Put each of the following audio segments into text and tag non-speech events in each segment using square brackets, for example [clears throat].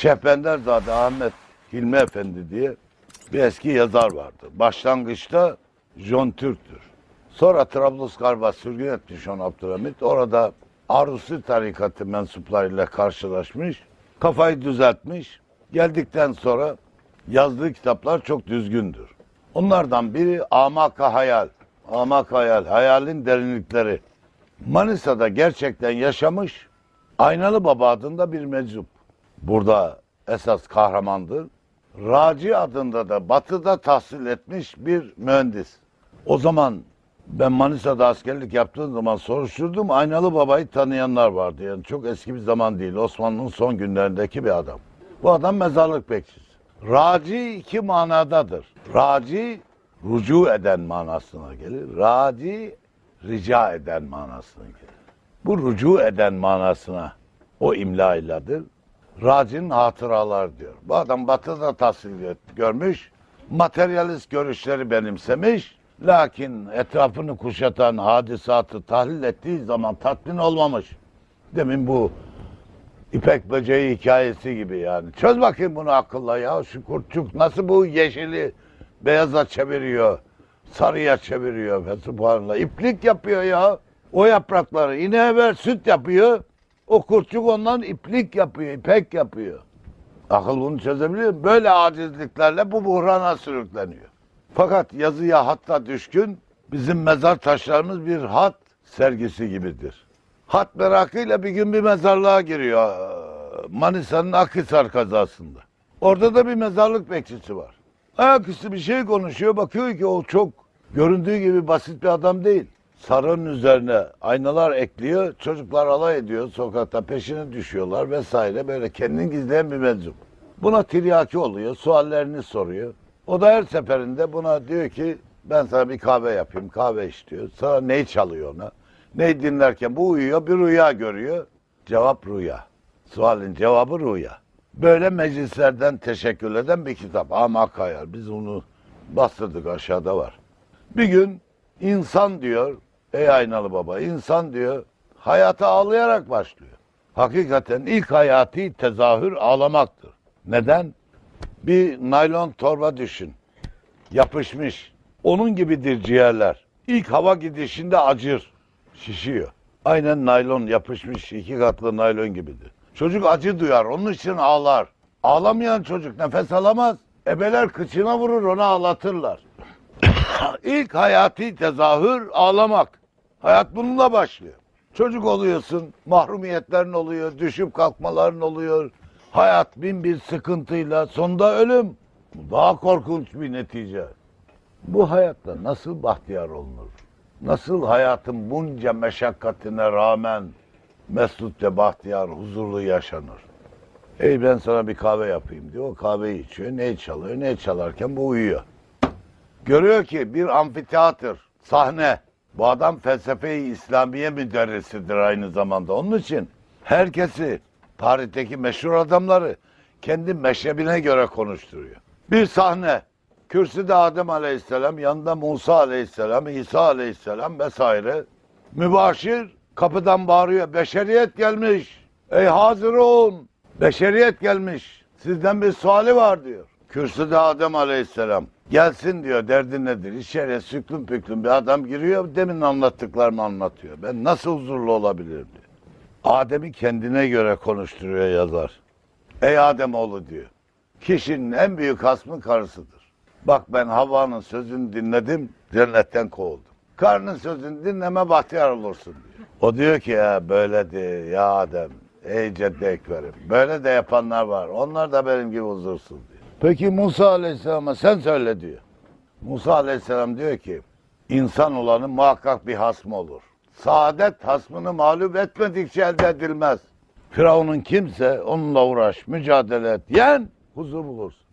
Şehbenderzade Ahmet Hilmi Efendi diye bir eski yazar vardı. Başlangıçta John Türk'tür. Sonra Trablusgarp'a sürgün etmiş onu Abdülhamit. Orada Arusi tarikatı mensuplarıyla karşılaşmış. Kafayı düzeltmiş. Geldikten sonra yazdığı kitaplar çok düzgündür. Onlardan biri Amaka Hayal. Amak Hayal, hayalin derinlikleri. Manisa'da gerçekten yaşamış Aynalı Baba adında bir meczup. Burada esas kahramandır. Raci adında da batıda tahsil etmiş bir mühendis. O zaman ben Manisa'da askerlik yaptığım zaman soruşturdum. Aynalı Baba'yı tanıyanlar vardı. Yani çok eski bir zaman değil. Osmanlı'nın son günlerindeki bir adam. Bu adam mezarlık bekçisi. Raci iki manadadır. Raci rucu eden manasına gelir. Raci rica eden manasına gelir. Bu rucu eden manasına o imla iledir. Raci'nin hatıralar diyor. Bu adam batıda tahsil görmüş, materyalist görüşleri benimsemiş, lakin etrafını kuşatan hadisatı tahlil ettiği zaman tatmin olmamış. Demin bu İpek böceği hikayesi gibi yani. Çöz bakayım bunu akılla ya. Şu kurtçuk nasıl bu yeşili beyaza çeviriyor, sarıya çeviriyor ve. İplik yapıyor ya. O yaprakları ineğe ver süt yapıyor. O kurtçuk ondan iplik yapıyor, ipek yapıyor. Akıl bunu çözebiliyor. mu? Böyle acizliklerle bu buhrana sürükleniyor. Fakat yazıya hatta düşkün bizim mezar taşlarımız bir hat sergisi gibidir. Hat merakıyla bir gün bir mezarlığa giriyor. eee, Manisa'nın Akhisar kazasında. Orada da bir mezarlık bekçisi var. Ayaküstü bir şey konuşuyor. Bakıyor ki o çok göründüğü gibi basit bir adam değil. Sarının üzerine aynalar ekliyor. Çocuklar alay ediyor. Sokakta peşine düşüyorlar vesaire. Böyle kendini gizleyen bir meczup. Buna tiryaki oluyor. Suallerini soruyor. O da her seferinde buna diyor ki ben sana bir kahve yapayım. Kahve istiyor. Sonra ney çalıyor ona. Ney dinlerken bu uyuyor. Bir rüya görüyor. Cevap rüya. Sualin cevabı rüya. Böyle meclislerden teşekkür eden bir kitap. Amak Hayal. Biz onu bastırdık aşağıda var. Bir gün insan diyor, ey aynalı baba, insan diyor, hayata ağlayarak başlıyor. Hakikaten ilk hayati tezahür ağlamaktır. Neden? Bir naylon torba düşün. Yapışmış. Onun gibidir ciğerler. İlk hava gidişinde acır. Şişiyor. Aynen naylon yapışmış iki katlı naylon gibidir. Çocuk acı duyar. Onun için ağlar. Ağlamayan çocuk nefes alamaz. Ebeler kıçına vurur onu ağlatırlar. [coughs] İlk hayati tezahür ağlamak. Hayat bununla başlıyor. Çocuk oluyorsun, mahrumiyetlerin oluyor, düşüp kalkmaların oluyor. Hayat bin bir sıkıntıyla, sonunda ölüm. Bu daha korkunç bir netice. Bu hayatta nasıl bahtiyar olunur? Nasıl hayatın bunca meşakkatine rağmen mesut ve bahtiyar, huzurlu yaşanır? Ey ben sana bir kahve yapayım diyor. O kahveyi içiyor. Ne çalıyor? Ne çalarken bu uyuyor. Görüyor ki bir amfiteyatr, sahne. Bu adam felsefe-i İslamiye müderrisidir aynı zamanda. Onun için herkesi, tarihteki meşhur adamları kendi meşrebine göre konuşturuyor. Bir sahne. Kürsüde Adem Aleyhisselam, yanında Musa Aleyhisselam, İsa Aleyhisselam vesaire. Mübaşir kapıdan bağırıyor. Beşeriyet gelmiş. Ey hazır olun. Beşeriyet gelmiş. Sizden bir suali var diyor. Kürsüde Adem Aleyhisselam. Gelsin diyor derdi nedir? İçeriye süklüm püklüm bir adam giriyor. Demin anlattıklarımı anlatıyor. Ben nasıl huzurlu olabilirim diyor. Adem'i kendine göre konuşturuyor yazar. Ey Adem oğlu diyor. Kişinin en büyük hasmı karısıdır. Bak ben Havva'nın sözünü dinledim, cennetten kovuldum. Karının sözünü dinleme bahtiyar olursun diyor. O diyor ki ya böyle de ya Adem, ey ceddi ekberim. Böyle de yapanlar var. Onlar da benim gibi huzursuz diyor. Peki Musa Aleyhisselam'a sen söyle diyor. Musa Aleyhisselam diyor ki insan olanın muhakkak bir hasmı olur. Saadet hasmını mağlup etmedikçe elde edilmez. Firavun'un kimse onunla uğraş, mücadele et, yen, huzur bulursun.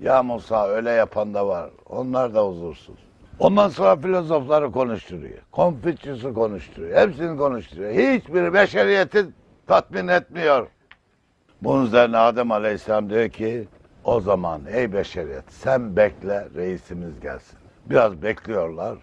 Ya Musa öyle yapan da var. Onlar da huzursuz. Ondan sonra filozofları konuşturuyor. Konfüçyüs'ü konuşturuyor. Hepsini konuşturuyor. Hiçbiri beşeriyeti tatmin etmiyor. Bunun üzerine Adem Aleyhisselam diyor ki o zaman ey beşeriyet sen bekle reisimiz gelsin. Biraz bekliyorlar.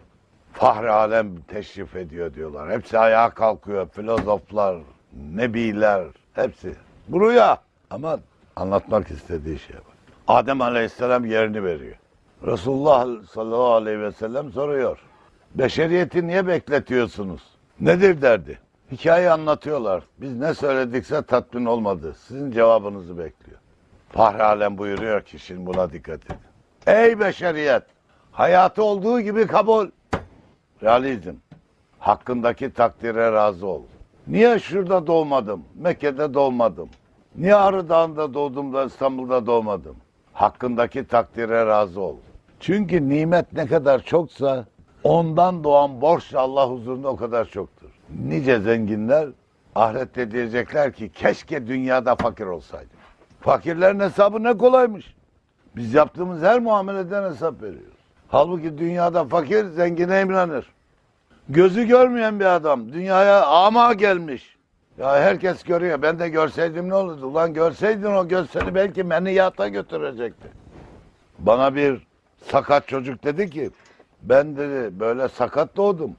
Fahri alem teşrif ediyor diyorlar. Hepsi ayağa kalkıyor. Filozoflar, nebiler hepsi. Bu rüya. Ama Anlatmak istediği şeye bak. Adem Aleyhisselam yerini veriyor. Resulullah sallallahu aleyhi ve sellem soruyor. Beşeriyeti niye bekletiyorsunuz? Nedir derdi? Hikaye anlatıyorlar. Biz ne söyledikse tatmin olmadı. Sizin cevabınızı bekliyor. Fahri Alem buyuruyor ki şimdi buna dikkat edin. Ey beşeriyet! Hayatı olduğu gibi kabul. Realizm. Hakkındaki takdire razı ol. Niye şurada doğmadım? Mekke'de doğmadım. Niye Ağrı Dağı'nda doğdum da İstanbul'da doğmadım? Hakkındaki takdire razı ol. Çünkü nimet ne kadar çoksa ondan doğan borç Allah huzurunda o kadar çoktur. Nice zenginler ahirette diyecekler ki keşke dünyada fakir olsaydım. Fakirlerin hesabı ne kolaymış. Biz yaptığımız her muameleden hesap veriyoruz. Halbuki dünyada fakir zengine imrenir. Gözü görmeyen bir adam dünyaya ama gelmiş. Ya herkes görüyor. Ben de görseydim ne olurdu? Ulan görseydin o göz seni belki meniyata götürecekti. Bana bir sakat çocuk dedi ki ben dedi böyle sakat doğdum.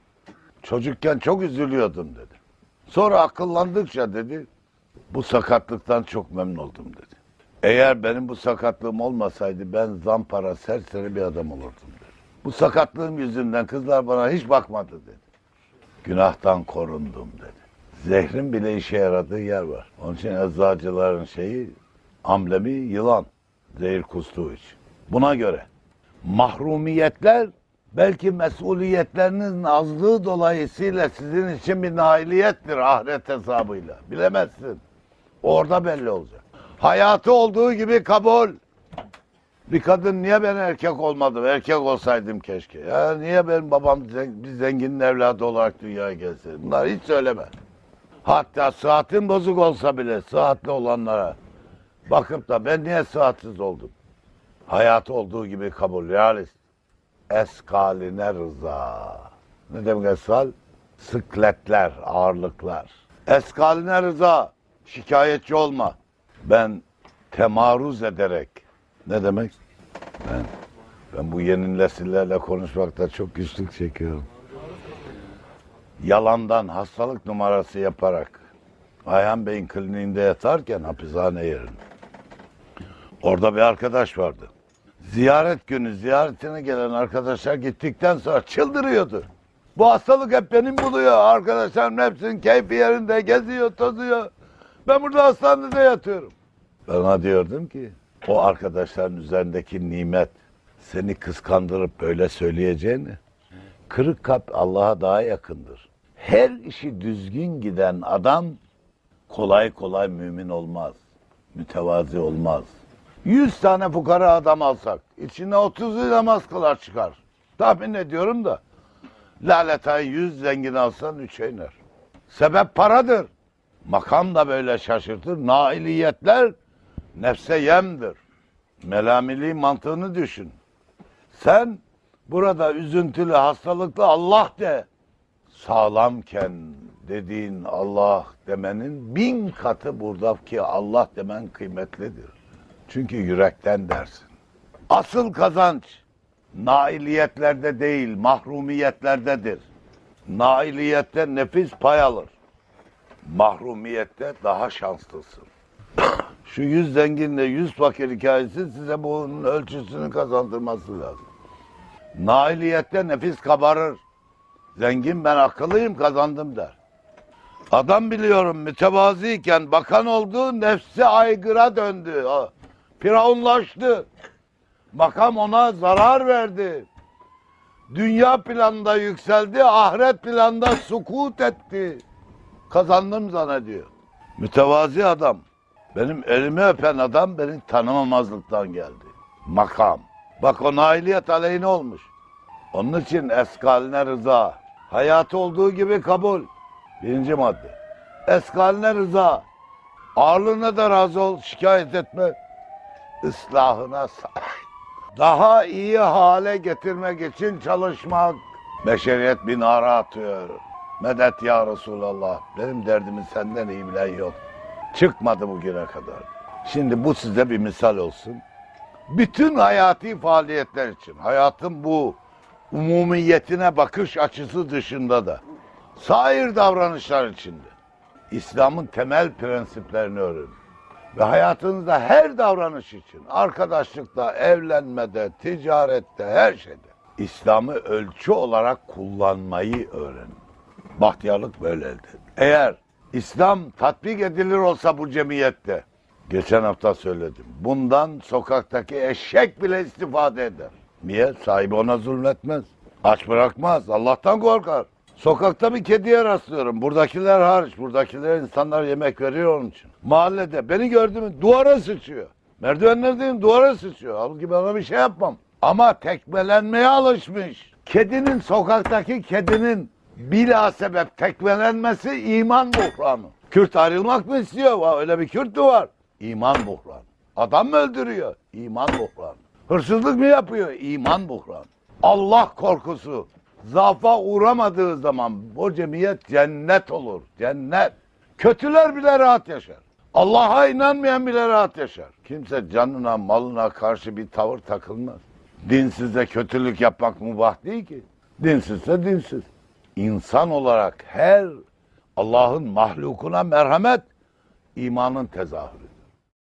Çocukken çok üzülüyordum dedi. Sonra akıllandıkça dedi bu sakatlıktan çok memnun oldum dedi. Eğer benim bu sakatlığım olmasaydı ben zampara serseri bir adam olurdum dedi. Bu sakatlığım yüzünden kızlar bana hiç bakmadı dedi. Günahtan korundum dedi. Zehrin bile işe yaradığı yer var. Onun için eczacıların şeyi, amblemi yılan. Zehir kustuğu için. Buna göre mahrumiyetler belki mesuliyetlerinizin azlığı dolayısıyla sizin için bir nailiyettir ahiret hesabıyla. Bilemezsin. Orada belli olacak. Hayatı olduğu gibi kabul. Bir kadın niye ben erkek olmadım? Erkek olsaydım keşke. Ya niye benim babam bir zenginin evladı olarak dünyaya gelseydi? Bunlar hiç söyleme. Hatta saatin bozuk olsa bile sıhhatli olanlara bakıp da ben niye sıhhatsiz oldum? Hayatı olduğu gibi kabul, realist. Eskaline rıza. Ne demek eskal? Sıkletler, ağırlıklar. Eskaline rıza. Şikayetçi olma. Ben temaruz ederek. Ne demek? Ben, ben bu yeni nesillerle konuşmakta çok güçlük çekiyorum yalandan hastalık numarası yaparak Ayhan Bey'in kliniğinde yatarken hapishane yerinde. Orada bir arkadaş vardı. Ziyaret günü ziyaretine gelen arkadaşlar gittikten sonra çıldırıyordu. Bu hastalık hep benim buluyor. Arkadaşlarım hepsinin keyfi yerinde geziyor, tozuyor. Ben burada hastanede yatıyorum. Ben ona diyordum ki o arkadaşların üzerindeki nimet seni kıskandırıp böyle söyleyeceğini Kırık kalp Allah'a daha yakındır. Her işi düzgün giden adam kolay kolay mümin olmaz. Mütevazi olmaz. Yüz tane fukara adam alsak, içine otuzu namaz kılar çıkar. Tahmin ediyorum da. Laletayı yüz zengin alsan üçe iner. Sebep paradır. Makam da böyle şaşırtır. Nailiyetler nefse yemdir. Melamili mantığını düşün. Sen burada üzüntülü, hastalıklı Allah de. Sağlamken dediğin Allah demenin bin katı buradaki Allah demen kıymetlidir. Çünkü yürekten dersin. Asıl kazanç nailiyetlerde değil, mahrumiyetlerdedir. Nailiyette nefis pay alır. Mahrumiyette daha şanslısın. [clears throat] Şu yüz zenginle yüz fakir hikayesi size bunun ölçüsünü kazandırması lazım. Nailiyette nefis kabarır. Zengin ben akıllıyım kazandım der. Adam biliyorum mütevazıyken bakan oldu nefsi aygıra döndü. Firavunlaştı. Makam ona zarar verdi. Dünya planında yükseldi, ahiret planında sukut etti. Kazandım zannediyor. Mütevazi adam. Benim elimi öpen adam beni tanımamazlıktan geldi. Makam. Bak o nailiyet aleyhine olmuş. Onun için eskaline rıza. Hayatı olduğu gibi kabul. Birinci madde. Eskaline rıza. Ağırlığına da razı ol, şikayet etme. Islahına. Daha iyi hale getirmek için çalışmak. Beşeriyet bir nara atıyor. Medet ya Resulallah. Benim derdimi senden iyi bilen yok. Çıkmadı bugüne kadar. Şimdi bu size bir misal olsun. Bütün hayati faaliyetler için, hayatın bu umumiyetine bakış açısı dışında da, sair davranışlar içinde, İslam'ın temel prensiplerini öğrenin. Ve hayatınızda her davranış için, arkadaşlıkta, evlenmede, ticarette, her şeyde İslam'ı ölçü olarak kullanmayı öğrenin. Bahtiyarlık böyle elde. Eğer İslam tatbik edilir olsa bu cemiyette, geçen hafta söyledim, bundan sokaktaki eşek bile istifade eder. Niye? Sahibi ona zulmetmez. Aç bırakmaz. Allah'tan korkar. Sokakta bir kediye rastlıyorum. Buradakiler hariç. Buradakiler insanlar yemek veriyor onun için. Mahallede beni gördü mü duvara sıçıyor. Merdivenlerdeyim duvara sıçıyor. Halbuki ben ona bir şey yapmam. Ama tekmelenmeye alışmış. Kedinin sokaktaki kedinin bila sebep tekmelenmesi iman buhranı. Kürt ayrılmak mı istiyor? Öyle bir Kürt mü var? İman buhranı. Adam mı öldürüyor? İman buhranı. Hırsızlık mı yapıyor? İman buhranı. Allah korkusu zafa uğramadığı zaman o cemiyet cennet olur. Cennet. Kötüler bile rahat yaşar. Allah'a inanmayan bile rahat yaşar. Kimse canına malına karşı bir tavır takılmaz. Dinsizde kötülük yapmak mubah değil ki. Dinsizse dinsiz. İnsan olarak her Allah'ın mahlukuna merhamet imanın tezahürü.